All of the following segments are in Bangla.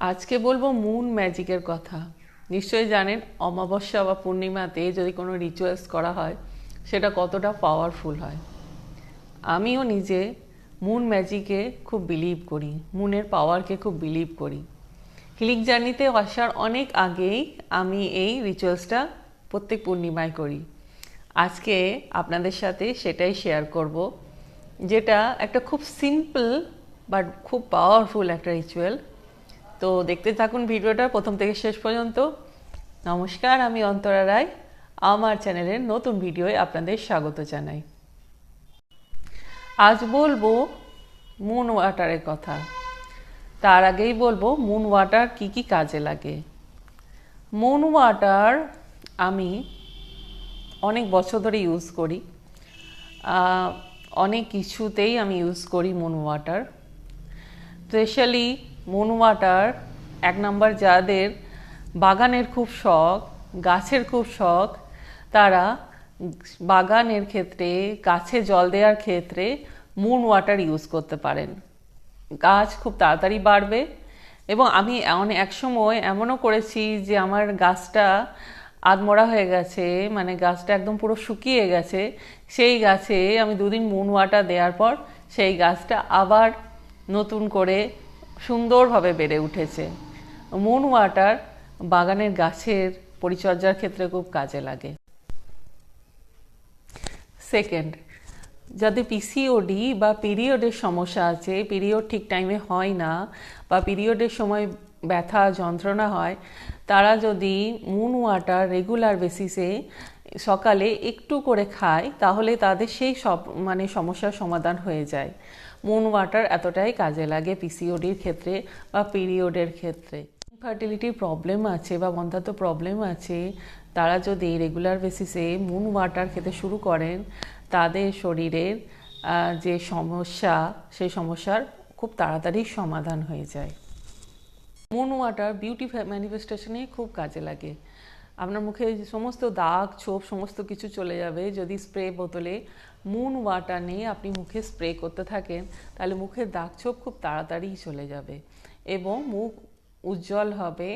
আজকে বলব মুন ম্যাজিকের কথা। নিশ্চয়ই জানেন, অমাবস্যা বা পূর্ণিমাতে যদি কোনো রিচুয়ালস করা হয়, সেটা কতটা পাওয়ারফুল হয়। আমিও নিজে মুন ম্যাজিকে খুব বিলিভ করি মুনের পাওয়ারকে খুব বিলিভ করি। হিলিং জার্নিতে আসার অনেক আগেই আমি এই রিচুয়ালসটা প্রত্যেক পূর্ণিমায় করি। আজকে আপনাদের সাথে সেটাই শেয়ার করব, যেটা একটা খুব সিম্পল বাট খুব পাওয়ারফুল একটা রিচুয়াল তো দেখতে থাকুন ভিডিওটা প্রথম থেকে শেষ পর্যন্ত। নমস্কার, আমি অন্তরা রায়। আমার চ্যানেলের নতুন ভিডিওয়ে আপনাদের স্বাগত জানাই। আজ বলব মুন ওয়াটারের কথা। তার আগেই বলব মুন ওয়াটার কি কি কাজে লাগে। মুন ওয়াটার আমি অনেক বছর ধরে ইউজ করি। অনেক কিছুতেই আমি ইউজ করি moon water specially moon water এক নাম্বার যাদের বাগানের খুব শখ, গাছের খুব শখ, তারা বাগানের ক্ষেত্রে, গাছে জল দেওয়ার ক্ষেত্রে মুন ওয়াটার ইউজ করতে পারেন। গাছ খুব তাড়াতাড়ি বাড়বে এবং আমি অনেক এক সময় এমনও করেছি যে আমার গাছটা আদমরা হয়ে গেছে মানে গাছটা একদম পুরো শুকিয়ে গেছে, সেই গাছে আমি দুদিন মুন ওয়াটার দেওয়ার পর সেই গাছটা আবার নতুন করে সুন্দরভাবে বেড়ে উঠেছে। মুন ওয়াটার বাগানের গাছের পরিচর্যার ক্ষেত্রে খুব কাজে লাগে। সেকেন্ড যাদের পিসিওডি বা পিরিয়ডের সমস্যা আছে পিরিয়ড ঠিক টাইমে হয় না বা পিরিয়ডের সময় ব্যথা, যন্ত্রণা হয়, তারা যদি মুন ওয়াটার রেগুলার বেসিসে সকালে একটু করে খায় তাহলে তাদের সেই সব মানে সমস্যার সমাধান হয়ে যায়। মুন ওয়াটার এতটাই কাজে লাগে পিসিওডির ক্ষেত্রে বা পিরিয়ডের ক্ষেত্রে। ফার্টিলিটির প্রবলেম আছে বা বন্ধাত্ম প্রবলেম আছে, তারা যদি রেগুলার বেসিসে মুন ওয়াটার খেতে শুরু করেন, তাদের শরীরের যে সমস্যা, সেই সমস্যার খুব তাড়াতাড়ি সমাধান হয়ে যায়। মুন ওয়াটার বিউটি ম্যানিফেস্টেশনে খুব কাজে লাগে। আপনার মুখে সমস্ত দাগ, ছোপ, সমস্ত কিছু চলে যাবে যদি স্প্রে বোতলে মুন ওয়াটার নিয়ে আপনি মুখে স্প্রে করতে থাকেন, তাহলে মুখের দাগ, ছোপ খুব তাড়াতাড়ি চলে যাবে এবং মুখ উজ্জ্বল হবে।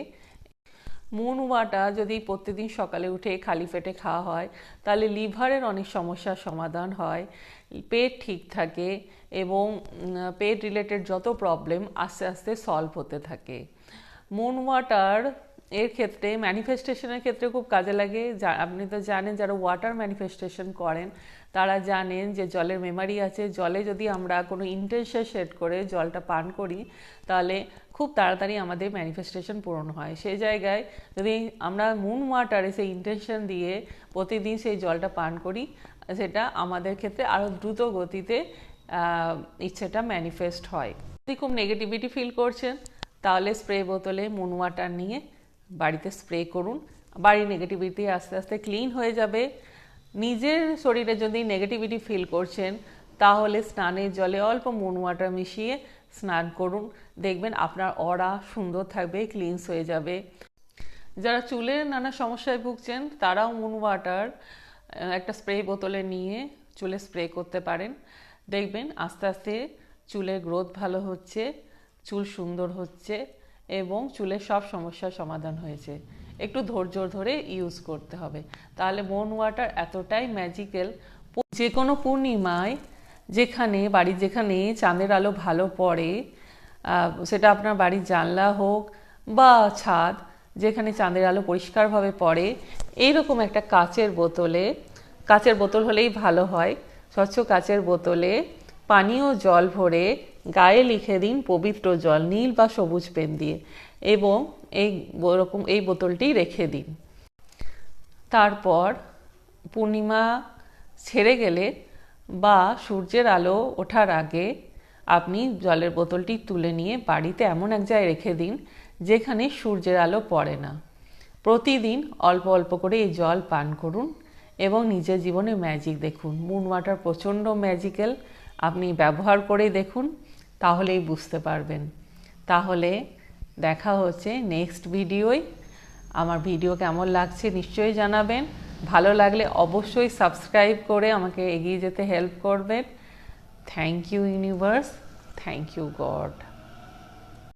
মুন ওয়াটার যদি প্রতিদিন সকালে উঠে খালি পেটে খাওয়া হয়, তাহলে লিভারের অনেক সমস্যার সমাধান হয়। পেট ঠিক থাকে এবং পেট রিলেটেড যত প্রবলেম আস্তে আস্তে সলভ হতে থাকে। মুন ওয়াটার এর ক্ষেত্রে ম্যানিফেস্টেশনের ক্ষেত্রে খুব কাজে লাগে। যা, আপনি তো জানেন যারা ওয়াটার ম্যানিফেস্টেশন করেন, তারা জানেন যে জলের মেমারি আছে। জলে যদি আমরা কোনো ইন্টেনশন সেট করে জলটা পান করি, তাহলে খুব তাড়াতাড়ি আমাদের ম্যানিফেস্টেশন পূরণ হয়। সেই জায়গায় যদি আমরা মুন ওয়াটারে সেই ইন্টেনশন দিয়ে প্রতিদিন সেই জলটা পান করি, সেটা আমাদের ক্ষেত্রে আরও দ্রুত গতিতে ইচ্ছেটা ম্যানিফেস্ট হয়। যদি খুব নেগেটিভিটি ফিল করছেন, তাহলে স্প্রে বোতলে মুন ওয়াটার নিয়ে বাড়িতে স্প্রে করুন। বাড়ির নেগেটিভিটি আস্তে আস্তে ক্লিন হয়ে যাবে। নিজের শরীরে যদি নেগেটিভিটি ফিল করছেন, তাহলে স্নানের জলে অল্প মুন ওয়াটার মিশিয়ে স্নান করুন। দেখবেন আপনার অরা সুন্দর থাকবে ক্লিনস হয়ে যাবে। যারা চুলের নানা সমস্যায় ভুগছেন, তারাও মুন ওয়াটার একটা স্প্রে বোতলে নিয়ে চুলে স্প্রে করতে পারেন। দেখবেন আস্তে আস্তে চুলের গ্রোথ ভালো হচ্ছে, চুল সুন্দর হচ্ছে। এবং চুলের সব সমস্যার সমাধান হয়েছে। একটু ধৈর্য ধরে ইউজ করতে হবে। তাহলে মন ওয়াটার এতটাই ম্যাজিক্যাল যে কোনো পূর্ণিমায় যেখানে, বাড়ির যেখানে চাঁদের আলো ভালো পড়ে সেটা আপনার বাড়ির জানলা হোক বা ছাদ, যেখানে চাঁদের আলো পরিষ্কারভাবে পড়ে এইরকম একটা কাচের বোতলে, কাচের বোতল হলেই ভালো হয়। স্বচ্ছ কাচের বোতলে পানীয় জল ভরে গায়ে লিখে দিন পবিত্র জল, নীল বা সবুজ পেন দিয়ে এবং এই রকম এই বোতলটি রেখে দিন। তারপর পূর্ণিমা ছেড়ে গেলে বা সূর্যের আলো ওঠার আগে আপনি জলের বোতলটি তুলে নিয়ে বাড়িতে এমন এক জায়গায় রেখে দিন যেখানে সূর্যের আলো পড়ে না। প্রতিদিন অল্প অল্প করে এই জল পান করুন এবং নিজের জীবনে ম্যাজিক দেখুন। মুন ওয়াটার প্রচণ্ড ম্যাজিক্যাল আপনি ব্যবহার করে দেখুন। তাহলেই বুঝতে পারবেন। তাহলে দেখা হচ্ছে নেক্সট ভিডিওই আমার ভিডিও কেমন লাগছে নিশ্চয়ই জানাবেন। ভালো লাগলে অবশ্যই সাবস্ক্রাইব করে আমাকে এগিয়ে যেতে হেল্প করবেন। Thank you universe thank you god